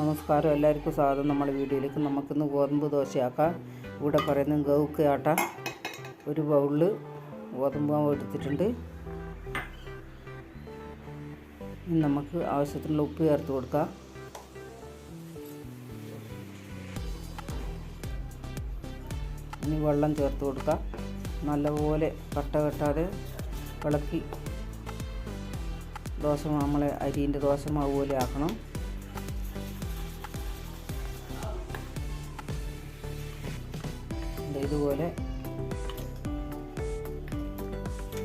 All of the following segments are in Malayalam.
നമസ്കാരം. എല്ലാവർക്കും സ്വാഗതം. നമ്മുടെ വീഡിയോയിലേക്ക് നമുക്കിന്ന് ഗോതമ്പ് ദോശയാക്കാം. ഇവിടെ പറയുന്നത് ഗൗക്ക് ആട്ട ഒരു ബൗളിൽ ഗോതമ്പ് എടുത്തിട്ടുണ്ട്. നമുക്ക് ആവശ്യത്തിനുള്ള ഉപ്പ് ചേർത്ത് കൊടുക്കാം. ഇനി വെള്ളം ചേർത്ത് കൊടുക്കാം. നല്ലപോലെ കട്ട കെട്ടാതെ ഇളക്കി ദോശ നമ്മളെ അരിന്റെ ദോശ പോലെ ആക്കണം. ദേ ഇതുപോലെ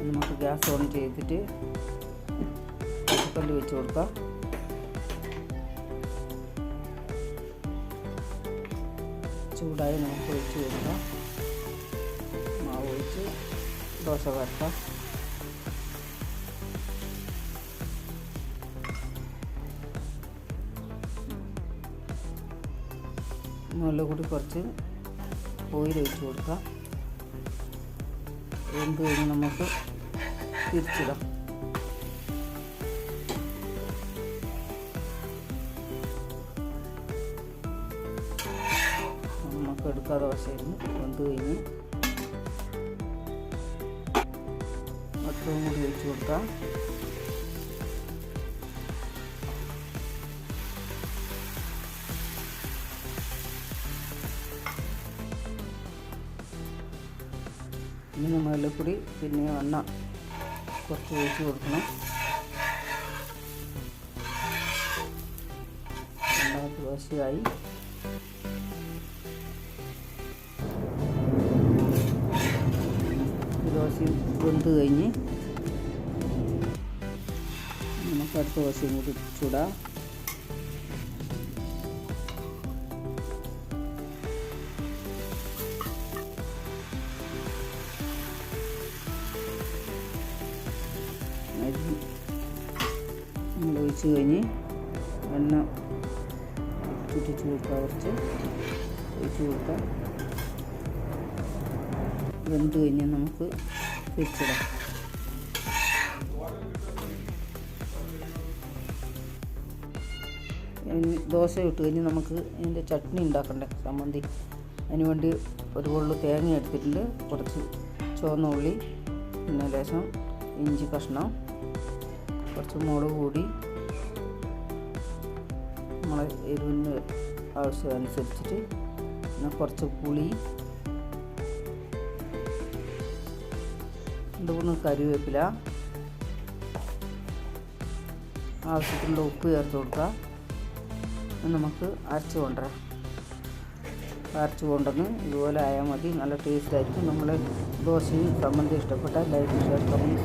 നമുക്ക് ഗ്യാസ് ഓൺ ചെയ്തിട്ട് കല്ല് വെച്ച് കൊടുക്കാം. ചൂടായി നമുക്ക് ഒഴിച്ച് കൊടുക്കാം. മാവ് ഒഴിച്ച് ദോശ വരട്ടാം മുകളിൽ കൂടി കുറച്ച് ഓയിൽ ഒഴിച്ച് കൊടുക്കുക. വെന്ത് കഴിഞ്ഞ് നമുക്ക് തിരിച്ചിടാം. നമുക്ക് എടുക്കാതെ ദോശയായിരുന്നു വെന്ത് കഴിഞ്ഞ് കൂടി ഒഴിച്ച് കൊടുക്കാം. ഇനി മുകളിൽ കൂടി പിന്നെ എണ്ണ കുറച്ച് ഒഴിച്ച് കൊടുക്കണം. രണ്ടാമത്തെ ദോശയായി ദോശയും വെന്ത് കഴിഞ്ഞ് നമുക്ക് അടുത്ത ദോശയും കൂടി ചൂടാം. ഒഴിച്ച് കഴിഞ്ഞ് എണ്ണ ചുറ്റിച്ച് കൊടുക്കുക കുറച്ച് ഒഴിച്ച് കൊടുക്കാം. വെന്ത് കഴിഞ്ഞ് നമുക്ക് തിരിച്ചിടാം ദോശ ഇട്ട് കഴിഞ്ഞ് നമുക്ക് ഇതിന്റെ ചട്നി ഉണ്ടാക്കണ്ടേ ചമ്മന്തി. അതിന് വേണ്ടി ഒരു കൊള്ളു തേങ്ങ എടുത്തിട്ടുണ്ട്. കുറച്ച് ചുവന്ന ഉള്ളി പിന്നെ ലേശം ഇഞ്ചി കഷ്ണം കുറച്ച് മുളക് കൂടി നമ്മളെ എരിവിന് ആവശ്യമനുസരിച്ചിട്ട് പിന്നെ കുറച്ച് പുളി രണ്ട് മൂന്ന് കറിവേപ്പില ആവശ്യത്തിനുള്ള ഉപ്പ് ചേർത്ത് കൊടുക്കുക. നമുക്ക് അരച്ച് കൊണ്ടുവരാം. അരച്ച് കൊണ്ടുവന്ന് ഇതുപോലെ ആയാൽ മതി. നല്ല ടേസ്റ്റ് ആയിരിക്കും. നമ്മൾ ദോശയും സംബന്ധിച്ച് ഇഷ്ടപ്പെട്ട ലൈക്ക് ഷെയർ കമന്റ്